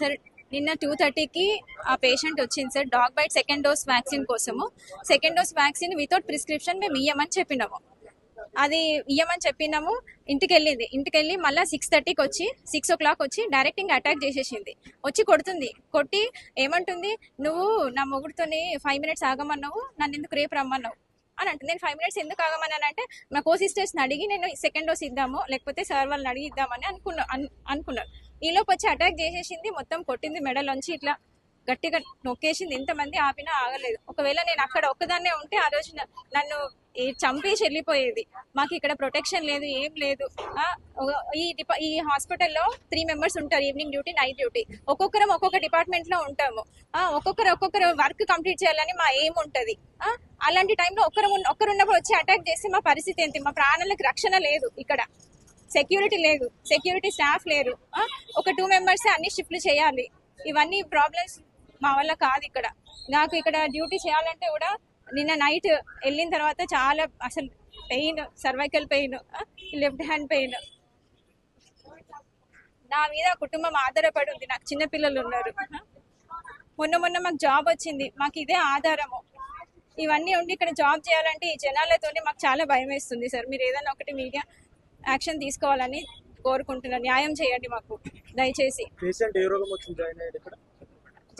Sir నిన్న two థర్టీకి ఆ పేషెంట్ వచ్చింది sir. Dog bite second dose vaccine కోసము. Second dose vaccine without prescription మేము ఇయ్యమని చెప్పినాము. అది ఇయ్యమని చెప్పినాము. ఇంటికి వెళ్ళింది ఇంటికి వెళ్ళి మళ్ళీ సిక్స్ థర్టీకి వచ్చి సిక్స్ ఓ క్లాక్ వచ్చి డైరెక్ట్ ఇంకా అటాక్ చేసేసింది. వచ్చి కొడుతుంది. కొట్టి ఏమంటుంది? నువ్వు నా మొగుడుతోని ఫైవ్ మినిట్స్ ఆగమన్నావు. నన్ను ఎందుకు రేపు రమ్మన్నావు? అని అంటే నేను ఫైవ్ మినిట్స్ ఎందుకు ఆగమన్నాను అంటే నా కో సిస్టర్స్ని అడిగి నేను సెకండ్ డోస్ ఇద్దాము. లేకపోతే సార్ వాళ్ళని అడిగి ఇద్దామని అనుకున్నా అనుకున్నాను ఈలోపు వచ్చి అటాక్ చేసేసింది మొత్తం కొట్టింది మెడలోంచి ఇట్లా గట్టిగా నొక్కేసింది. ఎంతమంది ఆపినా ఆగలేదు. ఒకవేళ నేను అక్కడ ఒక్కదాన్నే ఉంటే ఆ రోజు నన్ను ఈ చంపేసి వెళ్ళిపోయేది. మాకు ఇక్కడ ప్రొటెక్షన్ లేదు ఏం లేదు. ఈ డిపా ఈ హాస్పిటల్లో త్రీ మెంబర్స్ ఉంటారు ఈవినింగ్ డ్యూటీ నైట్ డ్యూటీ ఒక్కొక్కరం ఒక్కొక్క డిపార్ట్మెంట్లో ఉంటాము. ఆ, ఒక్కొక్కరు ఒక్కొక్కరు వర్క్ కంప్లీట్ చేయాలని మా ఏం ఉంటది. ఆ, అలాంటి టైంలో ఒక్కరు ఉన్న- ఒక్కరు ఉన్నప్పుడు వచ్చి అటాక్ చేస్తే మా పరిస్థితి ఏంటి? మా ప్రాణాలకు రక్షణ లేదు ఇక్కడ. సెక్యూరిటీ లేదు. సెక్యూరిటీ స్టాఫ్ లేరు. ఆ, ఒక టూ మెంబర్స్ అన్ని షిఫ్ట్లు చేయాలి. ఇవన్నీ ప్రాబ్లమ్స్ మా వల్ల కాదు ఇక్కడ. నాకు ఇక్కడ డ్యూటీ చేయాలంటే కూడా నిన్న నైట్ వెళ్ళిన తర్వాత చాలా అసలు pain cervical pain left hand pain నా మీద కుటుంబం ఆధారపడి ఉంది. నాకు చిన్న పిల్లలు ఉన్నారు. మొన్న మొన్న మాకు జాబ్ వచ్చింది. మాకు ఇదే ఆధారము. ఇవన్నీ ఉండి ఇక్కడ జాబ్ చేయాలంటే ఈ జనాలతోనే మాకు చాలా భయం వేస్తుంది సార్. మీరు ఏదైనా ఒకటి మీడియా యాక్షన్ తీసుకోవాలని కోరుకుంటున్నాను న్యాయం చేయండి మాకు. దయచేసి.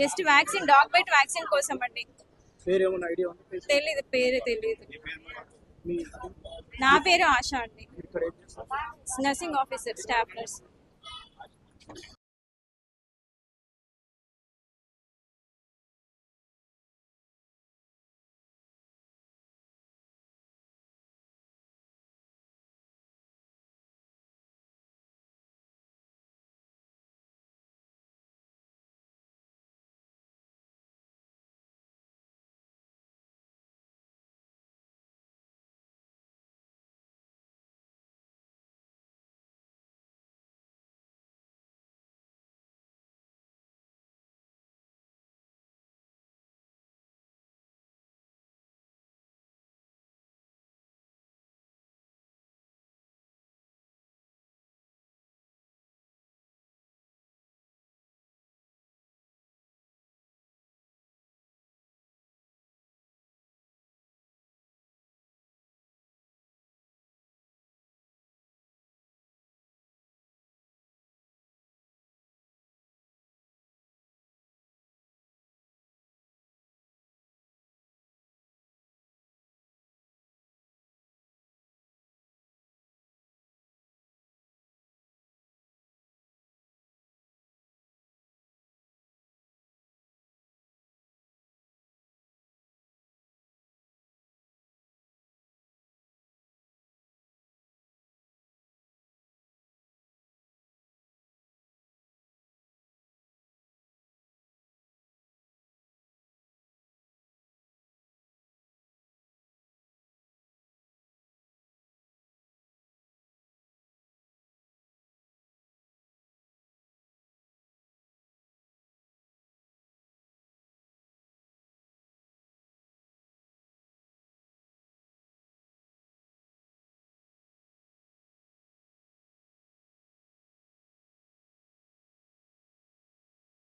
Just vaccine dog bite vaccine కోసం అండి తెలీదు పేరు తెలీదు. మీ నా పేరు ఆశ అండి. Nursing officer staff nurse